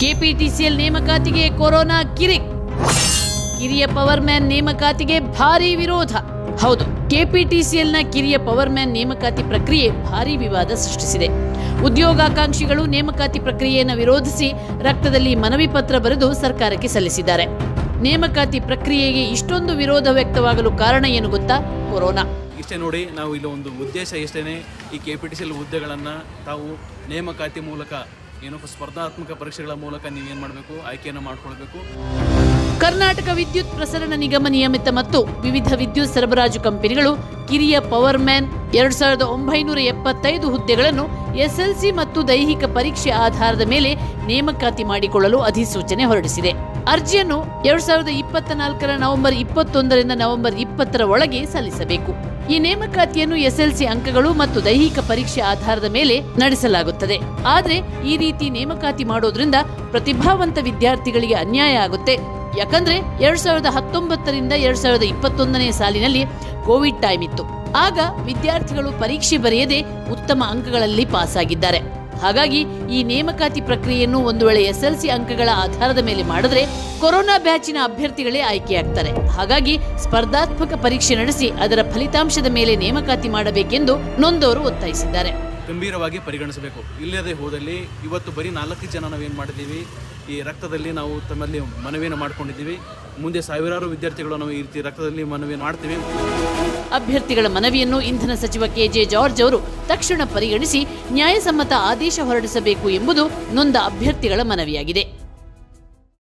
KPTCL ನೇಮಕಾತಿಗೆ corona ಕಿರಿಕ್ ಕಿರಿಯ power man ನೇಮಕಾತಿಗೆ ಭಾರಿ ವಿರೋಧ. ಹೌದು, ಕೆಪಿಟಿಸಿಎಲ್ನ ಕಿರಿಯ ಪವರ್ ಮ್ಯಾನ್ ನೇಮಕಾತಿ ಪ್ರಕ್ರಿಯೆ ಭಾರಿ ವಿವಾದ ಸೃಷ್ಟಿಸಿದೆ. ಉದ್ಯೋಗಾಕಾಂಕ್ಷಿಗಳು ನೇಮಕಾತಿ ಪ್ರಕ್ರಿಯೆಯನ್ನು ವಿರೋಧಿಸಿ ರಕ್ತದಲ್ಲಿ ಮನವಿ ಪತ್ರ ಬರೆದು ಸರ್ಕಾರಕ್ಕೆ ಸಲ್ಲಿಸಿದ್ದಾರೆ. ನೇಮಕಾತಿ ಪ್ರಕ್ರಿಯೆಗೆ ಇಷ್ಟೊಂದು ವಿರೋಧ ವ್ಯಕ್ತವಾಗಲು ಕಾರಣ ಏನು ಗೊತ್ತಾ? ಕೊರೋನಾ. ಇಷ್ಟೇ ನೋಡಿ, ನಾವು ಇಲ್ಲಿ ಒಂದು ಉದ್ದೇಶ ಇಷ್ಟೇ ಈ ಕೆ ಪಿ ಹುದ್ದೆಗಳನ್ನು ತಾವು ನೇಮಕಾತಿ ಮೂಲಕ ಏನಪ್ಪ ಸ್ಪರ್ಧಾತ್ಮಕ ಪರೀಕ್ಷೆಗಳ ಮೂಲಕ ನೀವೇನು ಮಾಡಬೇಕು? ಆಯ್ಕೆಯನ್ನು ಮಾಡಿಕೊಳ್ಬೇಕು. ಕರ್ನಾಟಕ ವಿದ್ಯುತ್ ಪ್ರಸರಣ ನಿಗಮ ನಿಯಮಿತ ಮತ್ತು ವಿವಿಧ ವಿದ್ಯುತ್ ಸರಬರಾಜು ಕಂಪನಿಗಳು ಕಿರಿಯ ಪವರ್ ಮ್ಯಾನ್ ಎರಡ್ ಸಾವಿರದ ಒಂಬೈನೂರ ಎಪ್ಪತ್ತೈದು ಹುದ್ದೆಗಳನ್ನು ಎಸ್ಎಲ್ಸಿ ಮತ್ತು ದೈಹಿಕ ಪರೀಕ್ಷೆ ಆಧಾರದ ಮೇಲೆ ನೇಮಕಾತಿ ಮಾಡಿಕೊಳ್ಳಲು ಅಧಿಸೂಚನೆ ಹೊರಡಿಸಿದೆ. ಅರ್ಜಿಯನ್ನು ಎರಡ್ ಸಾವಿರದ ಇಪ್ಪತ್ತ ನಾಲ್ಕರ ನವೆಂಬರ್ ಇಪ್ಪತ್ತೊಂದರಿಂದ ನವೆಂಬರ್ ಇಪ್ಪತ್ತರ ಒಳಗೆ ಸಲ್ಲಿಸಬೇಕು. ಈ ನೇಮಕಾತಿಯನ್ನು ಎಸ್ಎಲ್ಸಿ ಅಂಕಗಳು ಮತ್ತು ದೈಹಿಕ ಪರೀಕ್ಷೆ ಆಧಾರದ ಮೇಲೆ ನಡೆಸಲಾಗುತ್ತದೆ. ಆದರೆ ಈ ರೀತಿ ನೇಮಕಾತಿ ಮಾಡೋದ್ರಿಂದ ಪ್ರತಿಭಾವಂತ ವಿದ್ಯಾರ್ಥಿಗಳಿಗೆ ಅನ್ಯಾಯ ಆಗುತ್ತೆ. ಯಾಕಂದ್ರೆ ಎರಡ್ ಸಾವಿರದ ಹತ್ತೊಂಬತ್ತರಿಂದ ಎರಡ್ ಸಾವಿರದ ಇಪ್ಪತ್ತೊಂದನೇ ಸಾಲಿನಲ್ಲಿ ಕೋವಿಡ್ ಟೈಮ್ ಇತ್ತು. ಆಗ ವಿದ್ಯಾರ್ಥಿಗಳು ಪರೀಕ್ಷೆ ಬರೆಯದೆ ಉತ್ತಮ ಅಂಕಗಳಲ್ಲಿ ಪಾಸ್ ಆಗಿದ್ದಾರೆ ಹಾಗಾಗಿ ಈ ನೇಮಕಾತಿ ಪ್ರಕ್ರಿಯೆಯನ್ನು ಒಂದು ವೇಳೆ ಎಸ್ಎಲ್ಸಿ ಅಂಕಗಳ ಆಧಾರದ ಮೇಲೆ ಮಾಡಿದ್ರೆ ಕೊರೋನಾ ಬ್ಯಾಚಿನ ಅಭ್ಯರ್ಥಿಗಳೇ ಆಯ್ಕೆಯಾಗ್ತಾರೆ. ಹಾಗಾಗಿ ಸ್ಪರ್ಧಾತ್ಮಕ ಪರೀಕ್ಷೆ ನಡೆಸಿ ಅದರ ಫಲಿತಾಂಶದ ಮೇಲೆ ನೇಮಕಾತಿ ಮಾಡಬೇಕೆಂದು ನೊಂದವರು ಒತ್ತಾಯಿಸಿದ್ದಾರೆ. ಗಂಭೀರವಾಗಿ ಪರಿಗಣಿಸಬೇಕು. ಇಲ್ಲದೆ ಹೋದಲ್ಲಿ ಇವತ್ತು ಬರೀ ನಾಲ್ಕು ಜನ ನಾವೇನು ಮಾಡಿದ್ದೀವಿ, ಈ ರಕ್ತದಲ್ಲಿ ನಾವು ತಮ್ಮಲ್ಲಿ ಮನವಿಯನ್ನು ಮಾಡ್ಕೊಂಡಿದ್ದೀವಿ. ಮುಂದೆ ಸಾವಿರಾರು ವಿದ್ಯಾರ್ಥಿಗಳು ನಾವು ಈ ರೀತಿ ರಕ್ತದಲ್ಲಿ ಮನವಿ ಮಾಡ್ತೀವಿ. ಅಭ್ಯರ್ಥಿಗಳ ಮನವಿಯನ್ನು ಇಂಧನ ಸಚಿವ ಕೆಜೆ ಜಾರ್ಜ್ ಅವರು ತಕ್ಷಣ ಪರಿಗಣಿಸಿ ನ್ಯಾಯಸಮ್ಮತ ಆದೇಶ ಹೊರಡಿಸಬೇಕು ಎಂಬುದು ನೊಂದ ಅಭ್ಯರ್ಥಿಗಳ ಮನವಿಯಾಗಿದೆ.